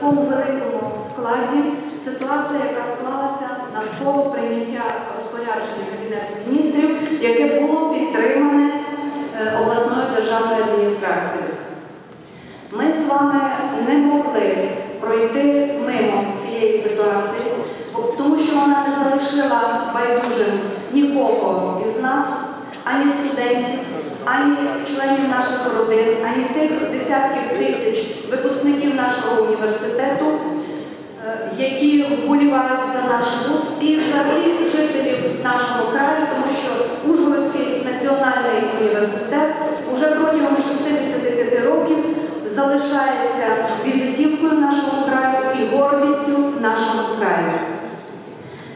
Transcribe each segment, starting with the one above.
такому великому складі ситуація, яка склалася навколо прийняття розпорядження Кабінету міністрів, яке було підтримане е, обласною державною адміністрацією. Ми з вами не могли пройти мимо цієї ситуації, бо- тому що вона не залишила байдужим нікого із нас, ані студентів, ані членів наших родин, ані тих десятків тисяч випускників нашого університету, е, які вболівають за наш вуз і взагалі жителів нашого краю, тому що Ужгородський національний університет уже протягом 65 років залишається візитівкою нашого краю і гордістю нашого краю.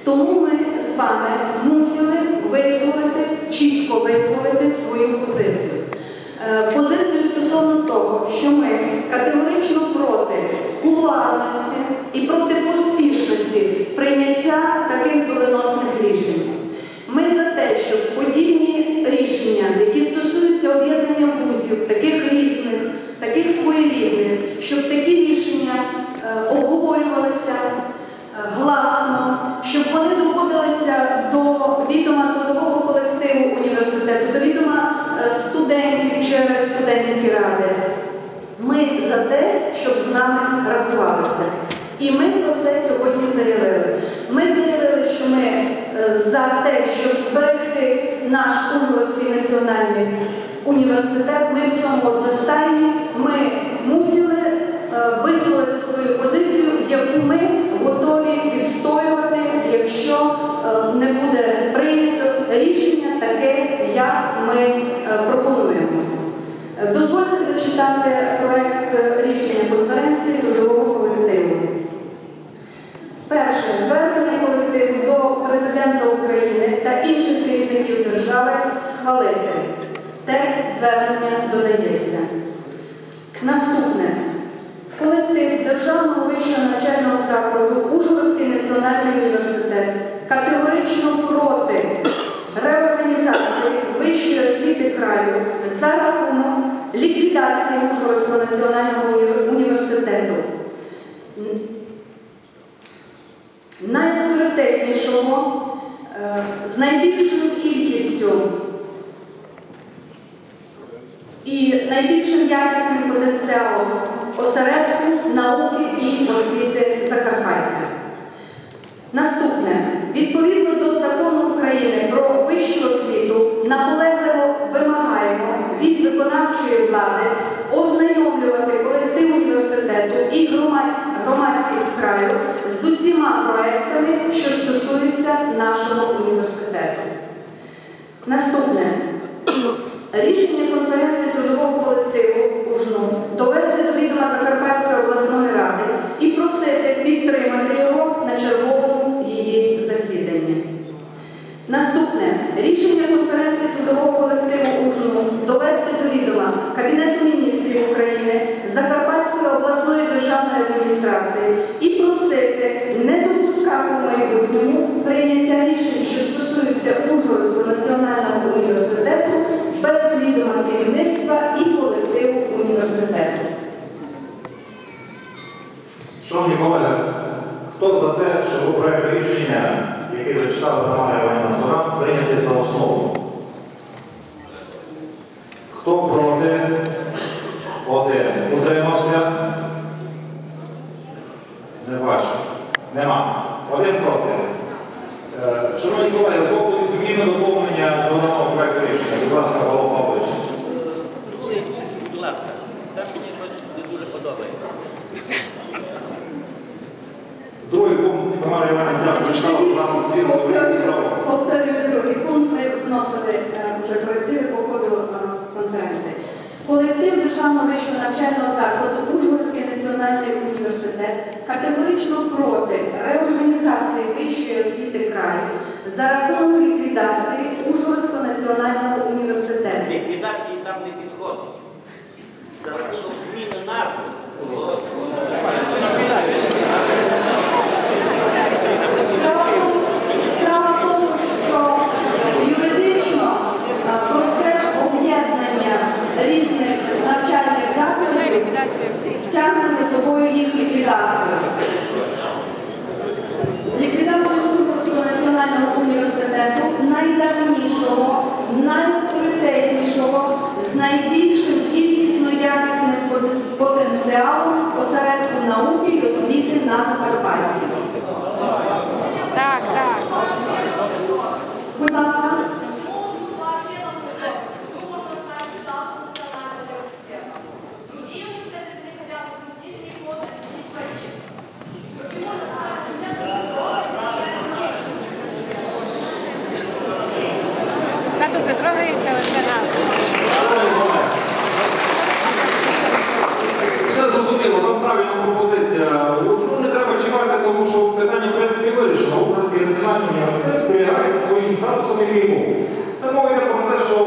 Тому ми з вами мусили висловити, чітко висловити свою позицію. Е, Позицію стосовно того, що ми категорично проти кулуарності і проти поспішності прийняття таких доленосних рішень. Ми за те, щоб подібні рішення, які стосуються об'єднання вузів, таких різних, таких своєрідних, щоб такі рішення е, обговорювалися е, гласно, щоб вони доводилися до відома трудового колективу університету, до відома е, студентів через студентські ради. Ми за те, щоб з нами рахувалися. І ми про це сьогодні заявили. Ми заявили, що ми е, за те, щоб зберегти наш Ужгородський національний університет. Ми в цьому одностайні. Ми мусили е, свою позицію, яку ми готові відстоювати, якщо е, не буде прийнято рішення таке, як ми е, пропонуємо. Е, Дозвольте зачитати проект рішення конференції трудового колективу. Перше. Звернення колективу до Президента України та інших керівників держави схвалити. Текст звернення додається. Державного вищого навчального закладу Ужгородський національний університет категорично проти реорганізації вищої освіти краю за рахунок ліквідації Ужгородського національного університету. Найавторитетнішого, е, з найбільшою кількістю і найбільшим якісним потенціалом осередку науки і освіти Закарпаття. Наступне. Відповідно до закону України про вищу освіту наполегливо вимагаємо від виконавчої влади ознайомлювати колектив університету і громад- громадськість краю з усіма проектами, що стосуються нашого університету. Наступне. Рішення конференції трудового колективу майбутньому прийняття рішень, що стосуються Ужгородського національного університету без відома керівництва і колективу університету. Шановні колеги, хто за те, щоб проект рішення, який зачитала Тамара Іванівна Суран, прийняти за основу? Хто проти? Один. Утримався? Не бачу. Нема. Один проти. Е, Шановні колеги, у кого будуть зміни доповнення до даного проекту рішення? Будь ласка, Голов Павлович. Другий пункт, будь ласка, там мені щось не дуже подобається. Другий пункт Тамара Іванівна дякую, програму стіл право. Повторюю другий пункт, ми вносили е, вже корективи по ходу е, конференції. Колектив Державного вищого навчального закладу Ужгородський національний університет категорично проти реорганізації вищої освіти краю за рахунок ліквідації Ужгородського національного університету. Ліквідації там не підходить. За рахунок зміни назви. Справа в тому- Справа в тому, що юридично е, процес об'єднання різних навчальних закладів тягне за собою їх ліквідацію. ліквідацію. Ліквідацію Ужгородського національного університету найдавнішого, найбільшим кількісно якісним потенціалом осередку науки і освіти на Закарпатті. Так, так. Будь ласка. Університет зберігається своїм статусом і війну. Це мова про те, що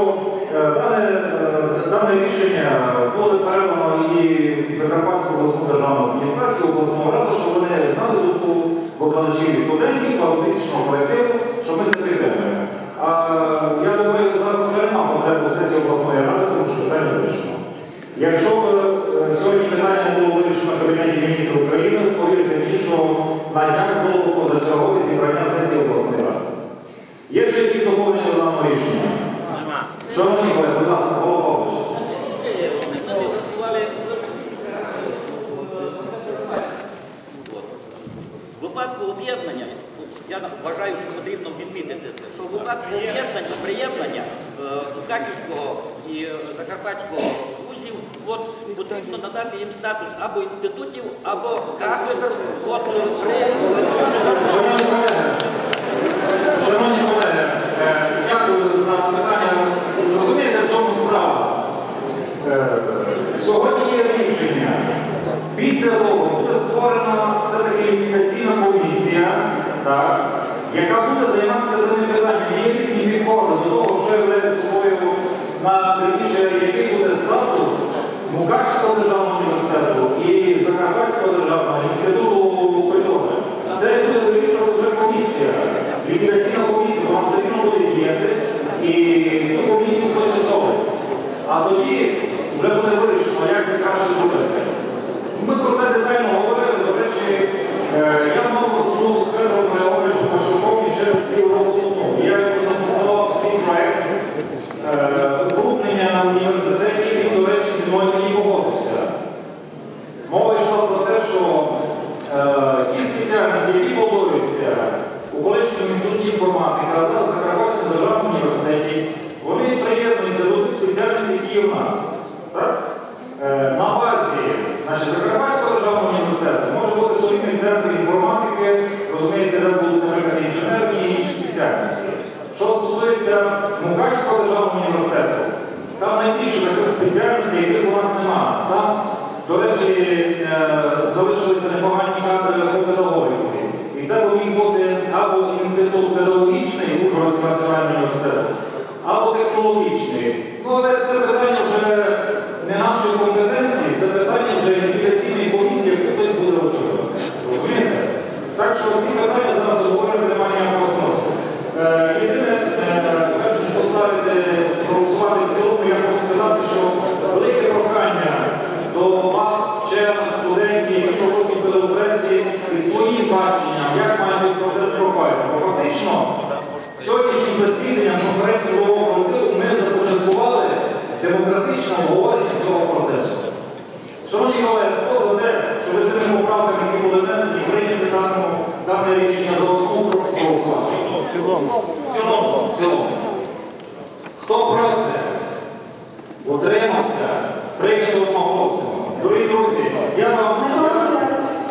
е, дане, е, дане рішення буде передано і Закарпатську обласну державну адміністрацію, обласну раду, що вони знали думку викладачів і студентів, аутистичного колективу, що ми це підтримуємо. А я думаю, зараз вже немає потреби сесії обласної ради, тому що питання вирішено. Якщо б е, сьогодні питання було вирішено в Кабінеті міністрів України, повірте мені, що на днях було позачергове зібрання сесії обласної ради. Є ще якісь доповнення до даного рішення? Шановні колеги, будь ласка, Павло Павлович. В випадку об'єднання, я вважаю, що потрібно відмітити це, що в випадку об'єднання, приєднання е, Качівського і е, Закарпатського от, потрібно надати їм статус або інститутів, або кафедр, при Шановні колеги, шановні колеги, е, дякую за питання. Розумієте, в чому справа? Е, Сьогодні є рішення. Після того буде створена все-таки ліквідаційна комісія, яка буде займатися цими питаннями. Є різні підходи до того, що являє собою на який буде статус Мукачського державного університету і Закарпатського державного інституту культури. Це буде вирішувати вже комісія. Ліквідаційна комісія, вона все рівно буде діяти і ту комісію хтось очолить. А тоді вже буде вирішено, як це краще зробити. Ми про це детально говорили, до речі, е, я мав розмову з Федором Григоровичем Машуком і ще півроку тому. Я йому запропонував свій проект е, укрупнення на університеті, і, до речі, зі мною мені погодився. Мова йшла про те, що е, ті спеціальності, які подобаються у колишньому інституті інформатика та в Закарпатському державному університеті, вони приєднуються до тих спеціальностей, які є в нас. Так? Е, на базі значить, Закарпатського державного університету може бути солідний центр інформатики, розумієте, де будуть, наприклад, інженерні і інші спеціальності. Що стосується Мукачського державного університету, там найбільше таких спеціальностей, яких у нас немає. Там, до речі, е, залишилися непогані кадри по педагогіці. Це міг бути або інститут педагогічний Ужгородського національного університету, або технологічний. Ну, але це питання вже не нашої компетенції, це питання вже ліквідаційної комісії, яку хтось буде очолювати. Розумієте? Так що ці питання зараз обговорювати немає ніякого смислу. Е, Єдине, е, перш ніж поставити, проголосувати в цілому, я хочу сказати, що велике прохання до вас, вчених, студентів, проходять педагогресі і своїм баченням, як має бути процес профайлу. Бо фактично, засіданням конференції нового колективу ми започаткували демократичне обговорення цього процесу. Шановні колеги, хто за те, що ви з тими поправками, які були внесені, прийняти дане рішення за основу, прошу. В цілому. В цілому, в цілому. Хто проти? Утримався? Прийнято одноголосно. Дорогі друзі, я вам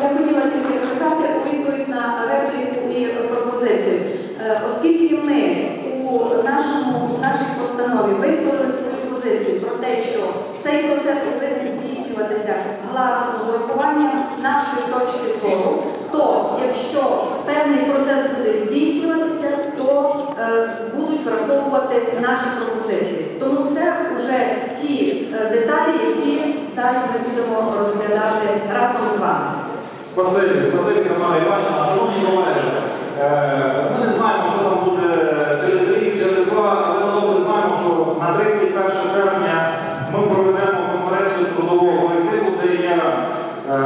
Я хотіла тільки сказати у відповідь на репліку і пропозицію. Е, Оскільки ми у нашому в нашій постанові висловили свою позицію про те, що цей процес повинен здійснюватися гласно з урахуванням нашої точки зору, то якщо певний процес буде здійснюватися, то е, будуть враховувати наші пропозиції. Тому це вже ті е, деталі, які далі ми будемо розглядати разом з вами. Спасибі, спасибі, Тамара Іванівна. Шановні колеги, е, ми не знаємо, що там буде через рік, через два, але ми добре знаємо, що на 31 червня ми проведемо конференцію трудового колективу, де я е,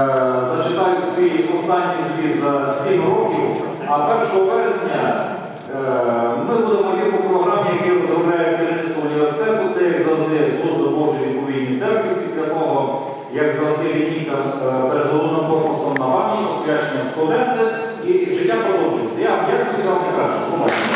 зачитаю свій останній звіт за 7 років, а 1 вересня е, ми будемо йти по програмі, які розробляє керівництво університету. Це як завжди служба Божої відповідній церкві. Після того, як завжди лінійка е, перед головним корпусом на ванні, освячення студенти, і життя продовжується. Я дякую за найкраще.